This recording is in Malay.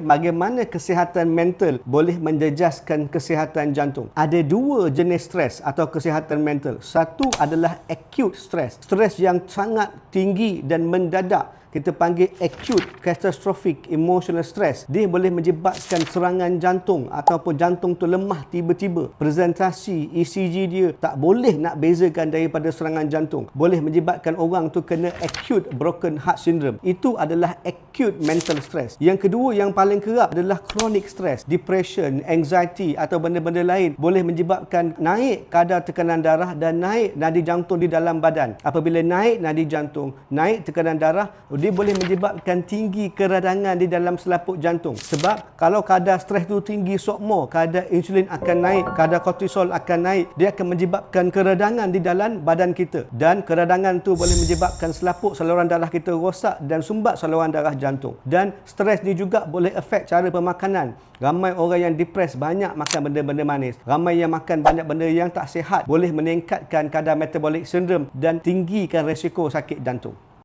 Bagaimana kesihatan mental boleh menjejaskan kesihatan jantung? Ada dua jenis stres atau kesihatan mental. Satu adalah acute stress. Stres yang sangat tinggi dan mendadak kita panggil acute catastrophic emotional stress. Dia boleh menyebabkan serangan jantung ataupun jantung tu lemah tiba-tiba. Presentasi ECG dia tak boleh nak bezakan daripada serangan jantung. Boleh menyebabkan orang tu kena acute broken heart syndrome. Itu adalah acute mental stress. Yang kedua yang paling kerap adalah chronic stress, depression, anxiety atau benda-benda lain boleh menyebabkan naik kadar tekanan darah dan naik nadi jantung di dalam badan. Apabila naik nadi jantung, naik tekanan darah, dia boleh menyebabkan tinggi keradangan di dalam selaput jantung. Sebab kalau kadar stres itu tinggi sokmo, kadar insulin akan naik, kadar kortisol akan naik, dia akan menyebabkan keradangan di dalam badan kita. Dan keradangan itu boleh menyebabkan selaput saluran darah kita rosak dan sumbat saluran darah jantung. Dan stres ni juga boleh efek cara pemakanan. Ramai orang yang depres banyak makan benda-benda manis. Ramai yang makan banyak benda yang tak sihat boleh meningkatkan kadar metabolic syndrome dan tinggikan resiko sakit jantung.